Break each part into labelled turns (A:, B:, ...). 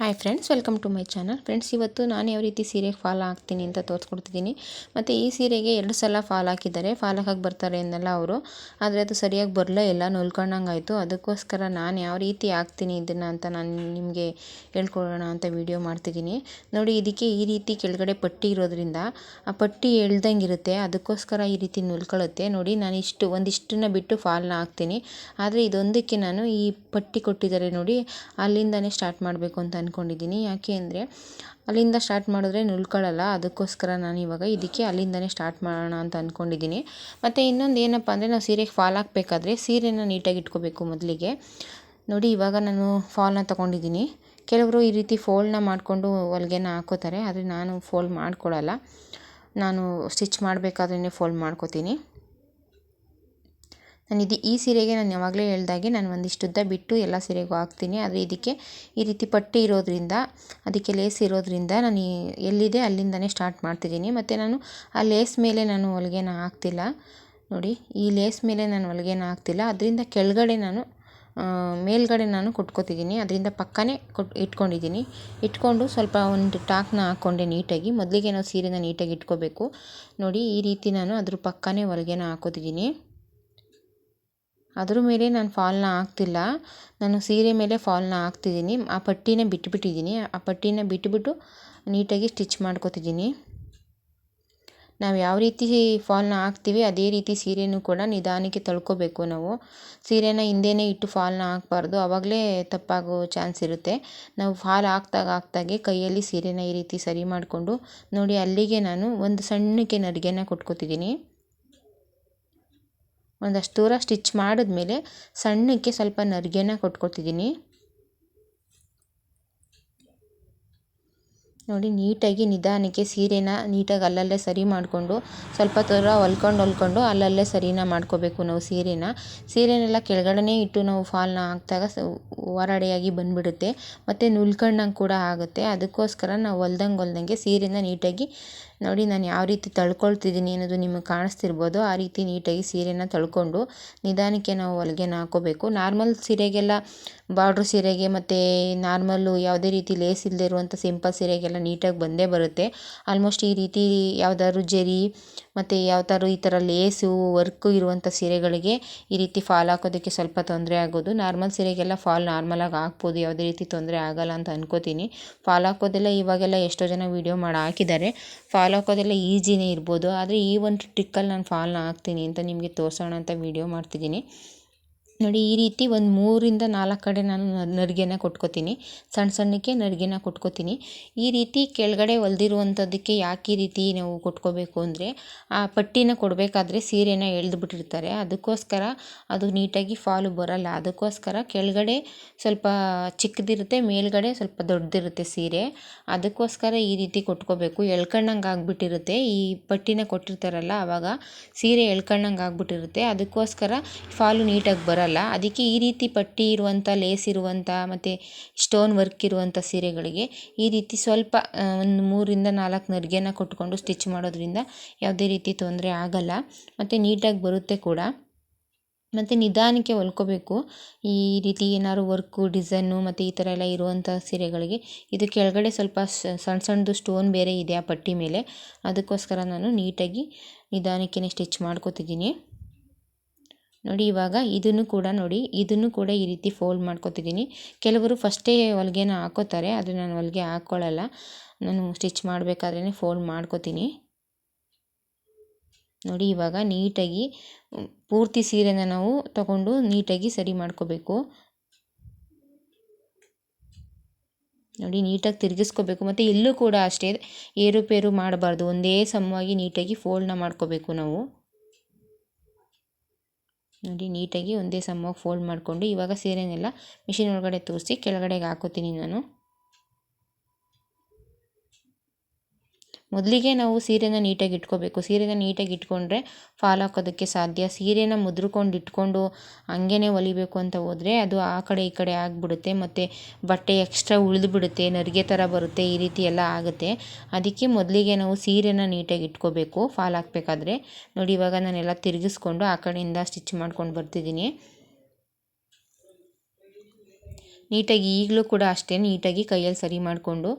A: Hi friends welcome to my channel friends ಇವತ್ತು ನಾನು ಯಾವ ರೀತಿ ಸೀರೆಗೆ ಫಾಲೋ ಆಗ್ತೀನಿ ಅಂತ ತೋರಿಸ್ಕೊಡ್ತಿದ್ದೀನಿ. ಮತ್ತು ಈ ಸೀರೆಗೆ ಎರಡು ಸಲ ಫಾಲ್ ಹಾಕಿದ್ದಾರೆ. ಫಾಲ್ ಹಾಕಕ್ಕೆ ಬರ್ತಾರೆ ಅನ್ನಲ್ಲ ಅವರು. ಆದರೆ ಅದು ಸರಿಯಾಗಿ ಬರಲೇ ಇಲ್ಲ, ನೊಲ್ಕೊಂಡಂಗಾಯಿತು. ಅದಕ್ಕೋಸ್ಕರ ನಾನು ಯಾವ ರೀತಿ ಹಾಕ್ತೀನಿ ಇದನ್ನು ಅಂತ ನಾನು ನಿಮಗೆ ಹೇಳ್ಕೊಡೋಣ ಅಂತ ವಿಡಿಯೋ ಮಾಡ್ತಿದ್ದೀನಿ. ನೋಡಿ, ಇದಕ್ಕೆ ಈ ರೀತಿ ಕೆಳಗಡೆ ಪಟ್ಟಿ ಇರೋದ್ರಿಂದ ಆ ಪಟ್ಟಿ ಎಳ್ದಂಗೆ ಇರುತ್ತೆ. ಅದಕ್ಕೋಸ್ಕರ ಈ ರೀತಿ ನುಲ್ಕೊಳ್ಳುತ್ತೆ ನೋಡಿ, ನಾನು ಇಷ್ಟು, ಒಂದಿಷ್ಟನ್ನ ಬಿಟ್ಟು ಫಾಲ್ನ ಹಾಕ್ತೀನಿ. ಆದರೆ ಇದೊಂದಕ್ಕೆ ನಾನು ಈ ಪಟ್ಟಿ ಕೊಟ್ಟಿದ್ದಾರೆ ನೋಡಿ. ಅಲ್ಲಿಂದನೇ ಸ್ಟಾರ್ಟ್ ಮಾಡಬೇಕು ಅಂತ ಅಂದ್ಕೊಂಡಿದ್ದೀನಿ ಯಾಕೆ ಅಂದರೆ ಅಲ್ಲಿಂದ ಸ್ಟಾರ್ಟ್ ಮಾಡಿದ್ರೆ ನುಲ್ಕೊಳ್ಳಲ್ಲ. ಅದಕ್ಕೋಸ್ಕರ ನಾನು ಇವಾಗ ಇದಕ್ಕೆ ಅಲ್ಲಿಂದನೇ ಸ್ಟಾರ್ಟ್ ಮಾಡೋಣ ಅಂತ ಅಂದ್ಕೊಂಡಿದ್ದೀನಿ ಮತ್ತು ಇನ್ನೊಂದು ಏನಪ್ಪ ಅಂದರೆ ನಾವು ಸೀರೆಗೆ ಫಾಲ್ ಹಾಕಬೇಕಾದ್ರೆ ಸೀರೆನ ನೀಟಾಗಿ ಇಟ್ಕೋಬೇಕು ಮೊದಲಿಗೆ. ನೋಡಿ, ಇವಾಗ ನಾನು ಫಾಲ್ನ ತೊಗೊಂಡಿದ್ದೀನಿ. ಕೆಲವರು ಈ ರೀತಿ ಫೋಲ್ಡ್ನ ಮಾಡಿಕೊಂಡು ಹೊಲ್ಗೆನ ಹಾಕೋತಾರೆ. ಆದರೆ ನಾನು ಫೋಲ್ಡ್ ಮಾಡ್ಕೊಳ್ಳಲ್ಲ ನಾನು ಸ್ಟಿಚ್ ಮಾಡಬೇಕಾದ್ರೇ ಫೋಲ್ಡ್ ಮಾಡ್ಕೋತೀನಿ. ನಾನು ಇದು ಈ ಸೀರೆಗೆ ನಾನು ಯಾವಾಗಲೇ ಹೇಳ್ದಾಗೆ ನಾನು ಒಂದಿಷ್ಟು ಉದ್ದ ಬಿಟ್ಟು ಎಲ್ಲ ಸೀರೆಗೂ ಹಾಕ್ತೀನಿ. ಆದರೆ ಇದಕ್ಕೆ ಈ ರೀತಿ ಪಟ್ಟಿ ಇರೋದ್ರಿಂದ, ಅದಕ್ಕೆ ಲೇಸ್ ಇರೋದ್ರಿಂದ ನಾನು ಎಲ್ಲಿದೆ ಅಲ್ಲಿಂದನೇ ಸ್ಟಾರ್ಟ್ ಮಾಡ್ತಿದ್ದೀನಿ. ಮತ್ತು ನಾನು ಆ ಲೇಸ್ ಮೇಲೆ ನಾನು ಹೊಲಿಗೆನ ಹಾಕ್ತಿಲ್ಲ. ನೋಡಿ, ಈ ಲೇಸ್ ಮೇಲೆ ನಾನು ಹೊಲಿಗೆನ ಹಾಕ್ತಿಲ್ಲ. ಅದರಿಂದ ಕೆಳಗಡೆ ನಾನು ಮೇಲ್ಗಡೆ ನಾನು ಕೊಟ್ಕೋತಿದ್ದೀನಿ. ಅದರಿಂದ ಪಕ್ಕನೇ ಕೊಟ್, ಇಟ್ಕೊಂಡಿದ್ದೀನಿ. ಇಟ್ಕೊಂಡು ಸ್ವಲ್ಪ ಒಂದು ಟಾಕ್ನ ಹಾಕ್ಕೊಂಡೆ ನೀಟಾಗಿ. ಮೊದಲಿಗೆ ನಾವು ಸೀರೆನ ನೀಟಾಗಿ ಇಟ್ಕೋಬೇಕು. ನೋಡಿ, ಈ ರೀತಿ ನಾನು ಅದ್ರ ಪಕ್ಕನೇ ಹೊಲಿಗೆನ ಹಾಕೋತಿದ್ದೀನಿ. ಅದ್ರ ಮೇಲೆ ನಾನು ಫಾಲ್ನ ಹಾಕ್ತಿಲ್ಲ. ನಾನು ಸೀರೆ ಮೇಲೆ ಫಾಲ್ನ ಹಾಕ್ತಿದ್ದೀನಿ. ಆ ಪಟ್ಟಿನೇ ಬಿಟ್ಬಿಟ್ಟಿದ್ದೀನಿ. ಆ ಪಟ್ಟಿನ ಬಿಟ್ಬಿಟ್ಟು ನೀಟಾಗಿ ಸ್ಟಿಚ್ ಮಾಡ್ಕೊತಿದ್ದೀನಿ. ನಾವು ಯಾವ ರೀತಿ ಫಾಲ್ನ ಹಾಕ್ತೀವಿ, ಅದೇ ರೀತಿ ಸೀರೆನೂ ಕೂಡ ನಿಧಾನಕ್ಕೆ ತಳ್ಕೋಬೇಕು ನಾವು. ಸೀರೆನ ಹಿಂದೆನೇ ಇಟ್ಟು ಫಾಲ್ನ ಹಾಕ್ಬಾರ್ದು. ಆವಾಗಲೇ ತಪ್ಪಾಗೋ ಚಾನ್ಸ್ ಇರುತ್ತೆ. ನಾವು ಫಾಲ್ ಹಾಕ್ದಾಗ ಹಾಕ್ದಾಗೆ ಕೈಯಲ್ಲಿ ಸೀರೆನ ಈ ರೀತಿ ಸರಿ ಮಾಡಿಕೊಂಡು ನೋಡಿ ಅಲ್ಲಿಗೆ ನಾನು ಒಂದು ಸಣ್ಣಕ್ಕೆ ನರಿಗೆನ ಕೊಟ್ಕೊತಿದ್ದೀನಿ. ಒಂದಷ್ಟು ದೂರ ಸ್ಟಿಚ್ ಮಾಡಿದ್ಮೇಲೆ ಸಣ್ಣಕ್ಕೆ ಸ್ವಲ್ಪ ನರಿಗೆನ ಕೊಟ್ಕೊತಿದ್ದೀನಿ ನೋಡಿ, ನೀಟಾಗಿ ನಿಧಾನಕ್ಕೆ ಸೀರೆನ ನೀಟಾಗಿ ಅಲ್ಲಲ್ಲೇ ಸರಿ ಮಾಡಿಕೊಂಡು, ಸ್ವಲ್ಪ ದೂರ ಹೊಲ್ಕೊಂಡು ಹೊಲ್ಕೊಂಡು ಅಲ್ಲಲ್ಲೇ ಸರಿನ ಮಾಡ್ಕೋಬೇಕು ನಾವು ಸೀರೆನ. ಸೀರೆನೆಲ್ಲ ಕೆಳಗಡೆನೇ ಇಟ್ಟು ನಾವು ಫಾಲ್ನ ಹಾಕ್ದಾಗ ಹೊರಡೆಯಾಗಿ ಬಂದುಬಿಡುತ್ತೆ. ಮತ್ತು ನುಲ್ಕಂಡಂಗೆ ಕೂಡ ಆಗುತ್ತೆ. ಅದಕ್ಕೋಸ್ಕರ ನಾವು ಹೊಲ್ದಂಗೆ ಹೊಲ್ದಂಗೆ ಸೀರೆನ ನೀಟಾಗಿ ನೋಡಿ, ನಾನು ಯಾವ ರೀತಿ ತಳ್ಕೊಳ್ತಿದ್ದೀನಿ ಅನ್ನೋದು ನಿಮಗೆ ಕಾಣಿಸ್ತಿರ್ಬೋದು. ಆ ರೀತಿ ನೀಟಾಗಿ ಸೀರೆನ ತಳ್ಕೊಂಡು ನಿಧಾನಕ್ಕೆ ನಾವು ಹೊಲಿಗೆನ ಹಾಕೋಬೇಕು. ನಾರ್ಮಲ್ ಸೀರೆಗೆಲ್ಲ ಬಾರ್ಡ್ರ್ ಸೀರೆಗೆ ಮತ್ತು ನಾರ್ಮಲ್ಲು ಯಾವುದೇ ರೀತಿ ಲೇಸ್ ಇಲ್ಲದೆ ಇರುವಂಥ ಸಿಂಪಲ್ ಸೀರೆಗೆಲ್ಲ ನೀಟಾಗಿ ಬಂದೇ ಬರುತ್ತೆ. ಆಲ್ಮೋಸ್ಟ್ ಈ ರೀತಿ ಯಾವ್ದಾದ್ರು ಜರಿ ಮತ್ತು ಯಾವ ಥರ ಈ ಥರ ಲೇಸು, ವರ್ಕು ಇರುವಂಥ ಸೀರೆಗಳಿಗೆ ಈ ರೀತಿ ಫಾಲ್ ಹಾಕೋದಕ್ಕೆ ಸ್ವಲ್ಪ ತೊಂದರೆ ಆಗೋದು. ನಾರ್ಮಲ್ ಸೀರೆಗೆಲ್ಲ ಫಾಲ್ ನಾರ್ಮಲಾಗಿ ಹಾಕ್ಬೋದು. ಯಾವುದೇ ರೀತಿ ತೊಂದರೆ ಆಗೋಲ್ಲ ಅಂತ ಅನ್ಕೋತೀನಿ. ಫಾಲ್ ಹಾಕೋದೆಲ್ಲ ಇವಾಗೆಲ್ಲ ಎಷ್ಟೋ ಜನ ವೀಡಿಯೋ ಮಾಡಿ ಹಾಕಿದ್ದಾರೆ. ಫಾಲ್ ಹಾಕೋದೆಲ್ಲ ಈಸಿನೇ ಇರ್ಬೋದು. ಆದರೆ ಈ ಒಂದು ಟ್ರಿಕ್ಕಲ್ಲಿ ನಾನು ಫಾಲೋ ಆಗ್ತೀನಿ ಅಂತ ನಿಮಗೆ ತೋರಿಸೋಣ ಅಂತ ವೀಡಿಯೋ ಮಾಡ್ತಿದ್ದೀನಿ. ನೋಡಿ, ಈ ರೀತಿ ಒಂದು ಮೂರಿಂದ ನಾಲ್ಕು ಕಡೆ ನಾನು ನರಿಗೆನ ಕೊಟ್ಕೋತೀನಿ. ಸಣ್ಣ ಸಣ್ಣಕ್ಕೆ ನರಿಗೆನ ಕೊಟ್ಕೋತೀನಿ. ಈ ರೀತಿ ಕೆಳಗಡೆ ಹೊಲ್ದಿರುವಂಥದ್ದಕ್ಕೆ ಯಾಕೆ ಈ ರೀತಿ ನಾವು ಕೊಟ್ಕೋಬೇಕು ಅಂದರೆ, ಆ ಪಟ್ಟಿನ ಕೊಡಬೇಕಾದ್ರೆ ಸೀರೆನ ಎಳ್ದು ಬಿಟ್ಟಿರ್ತಾರೆ ಅದಕ್ಕೋಸ್ಕರ ಅದು ನೀಟಾಗಿ ಫಾಲು ಬರೋಲ್ಲ. ಅದಕ್ಕೋಸ್ಕರ ಕೆಳಗಡೆ ಸ್ವಲ್ಪ ಚಿಕ್ಕದಿರುತ್ತೆ, ಮೇಲ್ಗಡೆ ಸ್ವಲ್ಪ ದೊಡ್ಡದಿರುತ್ತೆ ಸೀರೆ. ಅದಕ್ಕೋಸ್ಕರ ಈ ರೀತಿ ಕೊಟ್ಕೋಬೇಕು. ಎಳ್ಕಣ್ಣಂಗೆ ಆಗಿಬಿಟ್ಟಿರುತ್ತೆ. ಈ ಪಟ್ಟಿನ ಕೊಟ್ಟಿರ್ತಾರಲ್ಲ ಆವಾಗ ಸೀರೆ ಎಳ್ಕಣ್ಣಂಗೆ ಆಗಿಬಿಟ್ಟಿರುತ್ತೆ. ಅದಕ್ಕೋಸ್ಕರ ಫಾಲು ನೀಟಾಗಿ ಬರೋಲ್ಲ. ಅದಕ್ಕೆ ಈ ರೀತಿ ಪಟ್ಟಿ ಇರುವಂಥ, ಲೇಸ್ ಇರುವಂಥ, ಮತ್ತು ಸ್ಟೋನ್ ವರ್ಕ್ ಇರುವಂಥ ಸೀರೆಗಳಿಗೆ ಈ ರೀತಿ ಸ್ವಲ್ಪ ಒಂದು ಮೂರಿಂದ ನಾಲ್ಕು ನರಿಗೆನ ಕೊಟ್ಕೊಂಡು ಸ್ಟಿಚ್ ಮಾಡೋದ್ರಿಂದ ಯಾವುದೇ ರೀತಿ ತೊಂದರೆ ಆಗಲ್ಲ. ಮತ್ತು ನೀಟಾಗಿ ಬರುತ್ತೆ ಕೂಡ. ಮತ್ತು ನಿಧಾನಕ್ಕೆ ಹೊಲ್ಕೋಬೇಕು. ಈ ರೀತಿ ಏನಾದ್ರು ವರ್ಕು, ಡಿಸೈನು, ಮತ್ತು ಈ ಥರ ಎಲ್ಲ ಇರುವಂಥ ಸೀರೆಗಳಿಗೆ. ಇದು ಕೆಳಗಡೆ ಸ್ವಲ್ಪ ಸಣ್ಣ ಸಣ್ಣದು ಸ್ಟೋನ್ ಬೇರೆ ಇದೆ ಆ ಪಟ್ಟಿ ಮೇಲೆ. ಅದಕ್ಕೋಸ್ಕರ ನಾನು ನೀಟಾಗಿ ನಿಧಾನಕ್ಕೇ ಸ್ಟಿಚ್ ಮಾಡ್ಕೋತಿದ್ದೀನಿ. ನೋಡಿ ಇವಾಗ ಇದನ್ನು ಕೂಡ ನೋಡಿ, ಇದನ್ನು ಕೂಡ ಈ ರೀತಿ ಫೋಲ್ಡ್ ಮಾಡ್ಕೊತಿದ್ದೀನಿ. ಕೆಲವರು ಫಸ್ಟೇ ಹೊಲಿಗೆನ ಹಾಕೋತಾರೆ, ಆದರೆ ನಾನು ಹೊಲಿಗೆ ಹಾಕ್ಕೊಳ್ಳಲ್ಲ ನಾನು ಸ್ಟಿಚ್ ಮಾಡಬೇಕಾದ್ರೇ ಫೋಲ್ಡ್ ಮಾಡ್ಕೋತೀನಿ. ನೋಡಿ ಇವಾಗ ನೀಟಾಗಿ ಪೂರ್ತಿ ಸೀರೆನ ನಾವು ತಗೊಂಡು ನೀಟಾಗಿ ಸರಿ ಮಾಡ್ಕೋಬೇಕು. ನೋಡಿ ನೀಟಾಗಿ ತಿರುಗಿಸ್ಕೋಬೇಕು. ಮತ್ತು ಇಲ್ಲೂ ಕೂಡ ಅಷ್ಟೇ, ಏರುಪೇರು ಮಾಡಬಾರ್ದು. ಒಂದೇ ಸಮವಾಗಿ ನೀಟಾಗಿ ಫೋಲ್ಡ್ನ ಮಾಡ್ಕೋಬೇಕು ನಾವು. ನೋಡಿ ನೀಟಾಗಿ ಒಂದೇ ಸಮವಾಗಿ ಫೋಲ್ಡ್ ಮಾಡಿಕೊಂಡು ಇವಾಗ ಸೀರೆನೆಲ್ಲ ಮಿಷಿನ್ ಒಳಗಡೆ ತೋರಿಸಿ ಕೆಳಗಡೆಗೆ ಹಾಕೋತೀನಿ ನಾನು. ಮೊದಲಿಗೆ ನಾವು ಸೀರೆನ ನೀಟಾಗಿ ಇಟ್ಕೋಬೇಕು. ಸೀರೆನ ನೀಟಾಗಿ ಇಟ್ಕೊಂಡ್ರೆ ಫಾಲ್ ಹಾಕೋದಕ್ಕೆ ಸಾಧ್ಯ. ಸೀರೆನ ಮುದ್ರಕೊಂಡು ಇಟ್ಕೊಂಡು ಹಂಗೇನೆ ಹೊಲಿಬೇಕು ಅಂತ ಹೋದರೆ ಅದು ಆ ಕಡೆ ಈ ಕಡೆ ಆಗಿಬಿಡುತ್ತೆ. ಮತ್ತು ಬಟ್ಟೆ ಎಕ್ಸ್ಟ್ರಾ ಉಳಿದು ಬಿಡುತ್ತೆ ನರಿಗೆ ಥರ ಬರುತ್ತೆ. ಈ ರೀತಿ ಎಲ್ಲ ಆಗುತ್ತೆ. ಅದಕ್ಕೆ ಮೊದಲಿಗೆ ನಾವು ಸೀರೆನ ನೀಟಾಗಿ ಇಟ್ಕೋಬೇಕು. ಫಾಲ್ ಹಾಕಬೇಕಾದ್ರೆ. ನೋಡಿ ಇವಾಗ ನಾನೆಲ್ಲ ತಿರುಗಿಸ್ಕೊಂಡು ಆ ಕಡೆಯಿಂದ ಸ್ಟಿಚ್ ಮಾಡ್ಕೊಂಡು ಬರ್ತಿದ್ದೀನಿ. ನೀಟಾಗಿ ಈಗಲೂ ಕೂಡ ಅಷ್ಟೇ ನೀಟಾಗಿ ಕೈಯಲ್ಲಿ ಸರಿ ಮಾಡಿಕೊಂಡು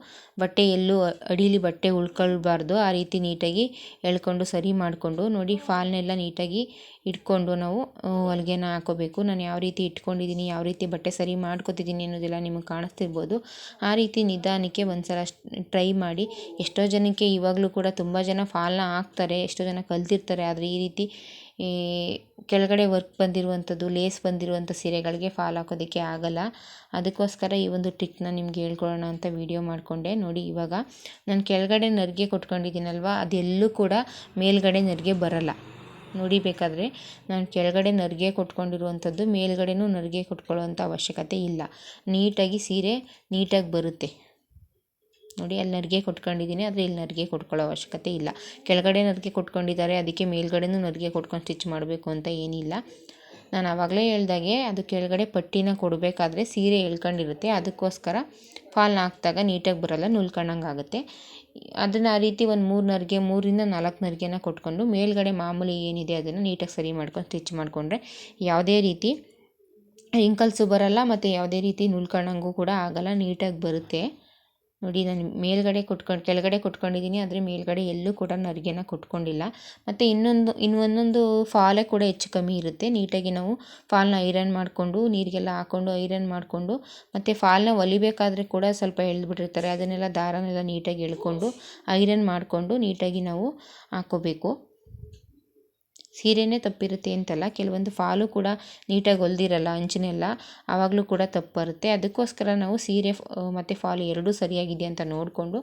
A: ಬಟ್ಟೆ ಎಲ್ಲೂ ಅಡೀಲಿ ಬಟ್ಟೆ ಉಳ್ಕೊಳ್ಬಾರ್ದು, ಆ ರೀತಿ ನೀಟಾಗಿ ಎಳ್ಕೊಂಡು ಸರಿ ಮಾಡಿಕೊಂಡು ನೋಡಿ ಫಾಲ್ನೆಲ್ಲ ನೀಟಾಗಿ ಇಟ್ಕೊಂಡು ನಾವು ಹೊಲಿಗೆನ ಹಾಕೋಬೇಕು. ನಾನು ಯಾವ ರೀತಿ ಇಟ್ಕೊಂಡಿದ್ದೀನಿ, ಯಾವ ರೀತಿ ಬಟ್ಟೆ ಸರಿ ಮಾಡ್ಕೊತಿದ್ದೀನಿ ಅನ್ನೋದೆಲ್ಲ ನಿಮಗೆ ಕಾಣಿಸ್ತಿರ್ಬೋದು. ಆ ರೀತಿ ನಿಧಾನಕ್ಕೆ ಒಂದು ಸಲ ಟ್ರೈ ಮಾಡಿ. ಎಷ್ಟೋ ಜನಕ್ಕೆ ಇವಾಗಲೂ ಕೂಡ ತುಂಬ ಜನ ಫಾಲ್ನ ಹಾಕ್ತಾರೆ, ಎಷ್ಟೋ ಜನ ಕಲ್ತಿರ್ತಾರೆ, ಆದರೆ ಈ ರೀತಿ ಈ ಕೆಳಗಡೆ ವರ್ಕ್ ಬಂದಿರುವಂಥದ್ದು ಲೇಸ್ ಬಂದಿರುವಂಥ ಸೀರೆಗಳಿಗೆ ಫಾಲ್ ಹಾಕೋದಕ್ಕೆ ಆಗಲ್ಲ. ಅದಕ್ಕೋಸ್ಕರ ಈ ಒಂದು ಟ್ರಿಕ್ನ ನಿಮ್ಗೆ ಹೇಳ್ಕೊಡೋಣ ಅಂತ ವಿಡಿಯೋ ಮಾಡಿಕೊಂಡೆ. ನೋಡಿ ಇವಾಗ ನಾನು ಕೆಳಗಡೆ ನರಿಗೆ ಕೊಟ್ಕೊಂಡಿದ್ದೀನಲ್ವ, ಅದೆಲ್ಲೂ ಕೂಡ ಮೇಲ್ಗಡೆ ನರಿಗೆ ಬರಲ್ಲ. ನೋಡಿ ಬೇಕಾದರೆ ನಾನು ಕೆಳಗಡೆ ನರಿಗೆ ಕೊಟ್ಕೊಂಡಿರುವಂಥದ್ದು, ಮೇಲ್ಗಡೆನೂ ನರಿಗೆ ಕೊಟ್ಕೊಳ್ಳುವಂಥ ಅವಶ್ಯಕತೆ ಇಲ್ಲ. ನೀಟಾಗಿ ಸೀರೆ ನೀಟಾಗಿ ಬರುತ್ತೆ. ನೋಡಿ, ಅಲ್ಲಿ ನರಿಗೆ ಕೊಟ್ಕೊಂಡಿದ್ದೀನಿ. ಆದರೆ ಇಲ್ಲಿ ನರಿಗೆ ಕೊಟ್ಕೊಳ್ಳೋ ಅವಶ್ಯಕತೆ ಇಲ್ಲ. ಕೆಳಗಡೆ ನರಿಗೆ ಕೊಟ್ಕೊಂಡಿದ್ದಾರೆ. ಅದಕ್ಕೆ ಮೇಲ್ಗಡೆನೂ ನರಿಗೆ ಕೊಟ್ಕೊಂಡು ಸ್ಟಿಚ್ ಮಾಡಬೇಕು ಅಂತ ಏನಿಲ್ಲ. ನಾನು ಆವಾಗಲೇ ಹೇಳ್ದಾಗೆ, ಅದು ಕೆಳಗಡೆ ಪಟ್ಟಿನ ಕೊಡಬೇಕಾದ್ರೆ ಸೀರೆ ಎಳ್ಕೊಂಡಿರುತ್ತೆ. ಅದಕ್ಕೋಸ್ಕರ ಫಾಲ್ನ ಹಾಕ್ದಾಗ ನೀಟಾಗಿ ಬರೋಲ್ಲ ನುಲ್ಕೊಂಡಂಗೆ ಆಗುತ್ತೆ. ಅದನ್ನು ಆ ರೀತಿ ಒಂದು ಮೂರು ನರಿಗೆ ಮೂರಿಂದ ನಾಲ್ಕು ನರಿಗೆನ ಕೊಟ್ಕೊಂಡು ಮೇಲ್ಗಡೆ ಮಾಮೂಲಿ ಏನಿದೆ ಅದನ್ನು ನೀಟಾಗಿ ಸರಿ ಮಾಡ್ಕೊಂಡು ಸ್ಟಿಚ್ ಮಾಡಿಕೊಂಡ್ರೆ ಯಾವುದೇ ರೀತಿ ರಿಂಕಲ್ಸು ಬರೋಲ್ಲ, ಮತ್ತು ಯಾವುದೇ ರೀತಿ ನುಲ್ಕೊಂಡಂಗೂ ಕೂಡ ಆಗೋಲ್ಲ, ನೀಟಾಗಿ ಬರುತ್ತೆ. ನೋಡಿ ನಾನು ಮೇಲ್ಗಡೆ ಕುಟ್ಕೊಂಡು ಕೆಳಗಡೆ ಕುಟ್ಕೊಂಡಿದ್ದೀನಿ ಆದರೆ ಮೇಲ್ಗಡೆ ಎಲ್ಲೂ ಕೂಡ ನರಿಗೆನ ಕುಟ್ಕೊಂಡಿಲ್ಲ ಮತ್ತು ಇನ್ನೊಂದು, ಇನ್ನು ಒಂದೊಂದು ಫಾಲೇ ಕೂಡ ಹೆಚ್ಚು ಕಮ್ಮಿ ಇರುತ್ತೆ. ನೀಟಾಗಿ ನಾವು ಫಾಲ್ನ ಐರನ್ ಮಾಡಿಕೊಂಡು, ನೀರಿಗೆಲ್ಲ ಹಾಕ್ಕೊಂಡು ಐರನ್ ಮಾಡಿಕೊಂಡು, ಮತ್ತು ಫಾಲ್ನ ಹೊಲಿಬೇಕಾದ್ರೆ ಕೂಡ ಸ್ವಲ್ಪ ಎಳೆದ್ಬಿಟ್ಟಿರ್ತಾರೆ. ಅದನ್ನೆಲ್ಲ ದಾರನೆಲ್ಲ ನೀಟಾಗಿ ಎಳ್ಕೊಂಡು, ಐರನ್ ಮಾಡಿಕೊಂಡು ನೀಟಾಗಿ ನಾವು ಹಾಕ್ಕೋಬೇಕು ಸೀರೆನೇ ತಪ್ಪಿರುತ್ತೆ ಅಂತಲ್ಲ, ಕೆಲವೊಂದು ಫಾಲು ಕೂಡ ನೀಟಾಗಿ ಹೊಲ್ದಿರಲ್ಲ, ಅಂಚಿನೆಲ್ಲ ಆವಾಗಲೂ ಕೂಡ ತಪ್ಪು ಬರುತ್ತೆ ಅದಕ್ಕೋಸ್ಕರ ನಾವು ಸೀರೆ ಮತ್ತು ಫಾಲ್ ಎರಡೂ ಸರಿಯಾಗಿದೆ ಅಂತ ನೋಡಿಕೊಂಡು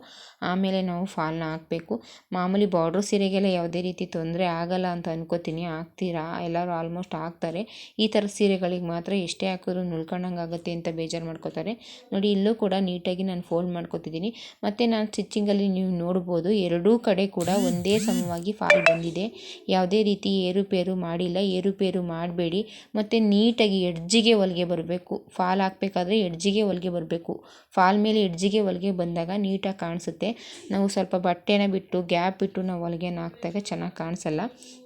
A: ಆಮೇಲೆ ನಾವು ಫಾಲ್ನ ಹಾಕಬೇಕು. ಮಾಮೂಲಿ ಬಾರ್ಡ್ರ್ ಸೀರೆಗೆಲ್ಲ ಯಾವುದೇ ರೀತಿ ತೊಂದರೆ ಆಗಲ್ಲ ಅಂತ ಅನ್ಕೋತೀನಿ. ಹಾಕ್ತೀರಾ? ಎಲ್ಲರೂ ಆಲ್ಮೋಸ್ಟ್ ಹಾಕ್ತಾರೆ. ಈ ಥರ ಸೀರೆಗಳಿಗೆ ಮಾತ್ರ ಎಷ್ಟೇ ಹಾಕಿದ್ರು ನುಳ್ಕೊಂಡಂಗೆ ಆಗುತ್ತೆ ಅಂತ ಬೇಜಾರು ಮಾಡ್ಕೋತಾರೆ. ನೋಡಿ, ಇಲ್ಲೂ ಕೂಡ ನೀಟಾಗಿ ನಾನು ಫೋಲ್ಡ್ ಮಾಡ್ಕೋತಿದ್ದೀನಿ. ಮತ್ತು ನಾನು ಸ್ಟಿಚ್ಚಿಂಗಲ್ಲಿ ನೀವು ನೋಡ್ಬೋದು, ಎರಡೂ ಕಡೆ ಕೂಡ ಒಂದೇ ಸಮವಾಗಿ ಫಾಲ್ ಬಂದಿದೆ. ಯಾವುದೇ ರೀತಿ ಏರುಪೇರು ಮಾಡಿಲ್ಲ, ಏರುಪೇರು ಮಾಡಬೇಡಿ. ಮತ್ತು ನೀಟಾಗಿ ಎಡ್ಜಿಗೆ ಹೊಲಿಗೆ ಬರಬೇಕು. ಫಾಲ್ ಹಾಕಬೇಕಾದ್ರೆ ಎಡ್ಜಿಗೆ ಹೊಲಿಗೆ ಬರಬೇಕು. ಫಾಲ್ ಮೇಲೆ ಎಡ್ಜಿಗೆ ಹೊಲಿಗೆ ಬಂದಾಗ ನೀಟಾಗಿ ಕಾಣಿಸುತ್ತೆ. ನಾವು ಸ್ವಲ್ಪ ಬಟ್ಟೆನ ಬಿಟ್ಟು, ಗ್ಯಾಪ್ ಬಿಟ್ಟು ನಾವು ಹೊಲಿಗೆನ ಹಾಕಿದಾಗ ಚೆನ್ನಾಗಿ ಕಾಣಿಸಲ್ಲ.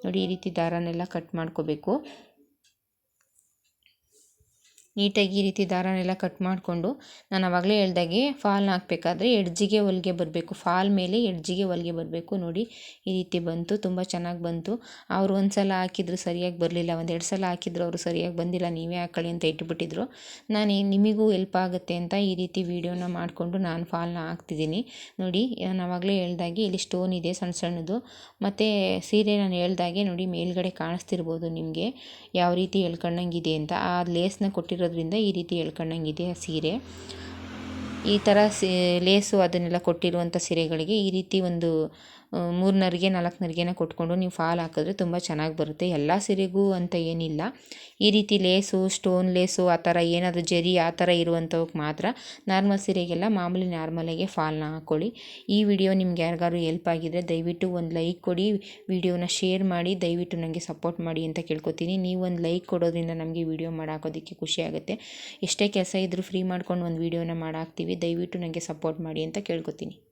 A: ನೋಡಿ, ಈ ರೀತಿ ದಾರನೆಲ್ಲ ಕಟ್ ಮಾಡ್ಕೋಬೇಕು. ನೀಟಾಗಿ ಈ ರೀತಿ ದಾರನೆಲ್ಲ ಕಟ್ ಮಾಡಿಕೊಂಡು ನಾನು ಆವಾಗಲೇ ಹೇಳ್ದಾಗೆ ಫಾಲ್ನ ಹಾಕಬೇಕಾದ್ರೆ ಎಡ್ಜಿಗೆ ಹೊಲಿಗೆ ಬರಬೇಕು. ಫಾಲ್ ಮೇಲೆ ಎಡ್ಜಿಗೆ ಹೊಲಿಗೆ ಬರಬೇಕು. ನೋಡಿ, ಈ ರೀತಿ ಬಂತು. ತುಂಬ ಚೆನ್ನಾಗಿ ಬಂತು. ಅವರು ಒಂದು ಸಲ ಹಾಕಿದ್ರು ಸರಿಯಾಗಿ ಬರಲಿಲ್ಲ. ಒಂದೆರಡು ಸಲ ಹಾಕಿದ್ರು ಅವರು ಸರಿಯಾಗಿ ಬಂದಿಲ್ಲ. ನೀವೇ ಹಾಕೊಳ್ಳಿ ಅಂತ ಇಟ್ಬಿಟ್ಟಿದ್ರು. ನಾನು ನಿಮಗೂ ಹೆಲ್ಪ್ ಆಗುತ್ತೆ ಅಂತ ಈ ರೀತಿ ವೀಡಿಯೋನ ಮಾಡಿಕೊಂಡು ನಾನು ಫಾಲ್ನ ಹಾಕ್ತಿದ್ದೀನಿ. ನೋಡಿ, ನಾನು ಆವಾಗಲೇ ಹೇಳ್ದಾಗೆ ಇಲ್ಲಿ ಸ್ಟೋನ್ ಇದೆ ಸಣ್ಣ ಸಣ್ಣದು. ಮತ್ತು ಸೀರೆ ನಾನು ಹೇಳ್ದಾಗೆ ನೋಡಿ ಮೇಲ್ಗಡೆ ಕಾಣಿಸ್ತಿರ್ಬೋದು ನಿಮಗೆ. ಯಾವ ರೀತಿ ಎಳ್ಕೊಂಡಂಗಿದೆ ಅಂತ. ಆ ಲೇಸ್ನ ಕೊಟ್ಟಿರೋ ಇರೋದ್ರಿಂದ ಈ ರೀತಿ ಎಳ್ಕೊಂಡಂಗಿದೆ ಆ ಸೀರೆ. ಈ ಥರ ಸಿ, ಲೇಸು ಅದನ್ನೆಲ್ಲ ಕೊಟ್ಟಿರುವಂಥ ಸೀರೆಗಳಿಗೆ ಈ ರೀತಿ ಒಂದು ಮೂರು ನರಿಗೆ, ನಾಲ್ಕು ನರಿಗೆನ ಕೊಟ್ಕೊಂಡು ನೀವು ಫಾಲ್ ಹಾಕಿದ್ರೆ ತುಂಬ ಚೆನ್ನಾಗಿ ಬರುತ್ತೆ. ಎಲ್ಲ ಸೀರೆಗೂ ಅಂತ ಏನಿಲ್ಲ. ಈ ರೀತಿ ಲೇಸು, ಸ್ಟೋನ್ ಲೇಸು, ಆ ಥರ ಏನಾದರೂ ಜರಿ ಆ ಥರ ಇರುವಂಥವಕ್ಕೆ ಮಾತ್ರ ನಾರ್ಮಲ್ ಸೀರೆಗೆಲ್ಲ ಮಾಮೂಲಿ ನಾರ್ಮಲಾಗೆ ಫಾಲ್ನ ಹಾಕ್ಕೊಳ್ಳಿ ಈ ವಿಡಿಯೋ ನಿಮ್ಗೆ ಯಾರಿಗಾರು ಹೆಲ್ಪ್ ಆಗಿದ್ರೆ ದಯವಿಟ್ಟು ಒಂದು ಲೈಕ್ ಕೊಡಿ. ವಿಡಿಯೋನ ಶೇರ್ ಮಾಡಿ, ದಯವಿಟ್ಟು ನನಗೆ ಸಪೋರ್ಟ್ ಮಾಡಿ ಅಂತ ಕೇಳ್ಕೊತೀನಿ. ನೀವು ಒಂದು ಲೈಕ್ ಕೊಡೋದ್ರಿಂದ ನಮಗೆ ವಿಡಿಯೋ ಮಾಡಾಕೋದಕ್ಕೆ ಖುಷಿ ಆಗುತ್ತೆ. ಎಷ್ಟೇ ಕೆಲಸ ಇದ್ದರೂ ಫ್ರೀ ಮಾಡ್ಕೊಂಡು ಒಂದು ವಿಡಿಯೋನ ಮಾಡಾಕ್ತೀವಿ. ದಯವಿಟ್ಟು ನನಗೆ ಸಪೋರ್ಟ್ ಮಾಡಿ ಅಂತ ಕೇಳ್ಕೊತೀನಿ.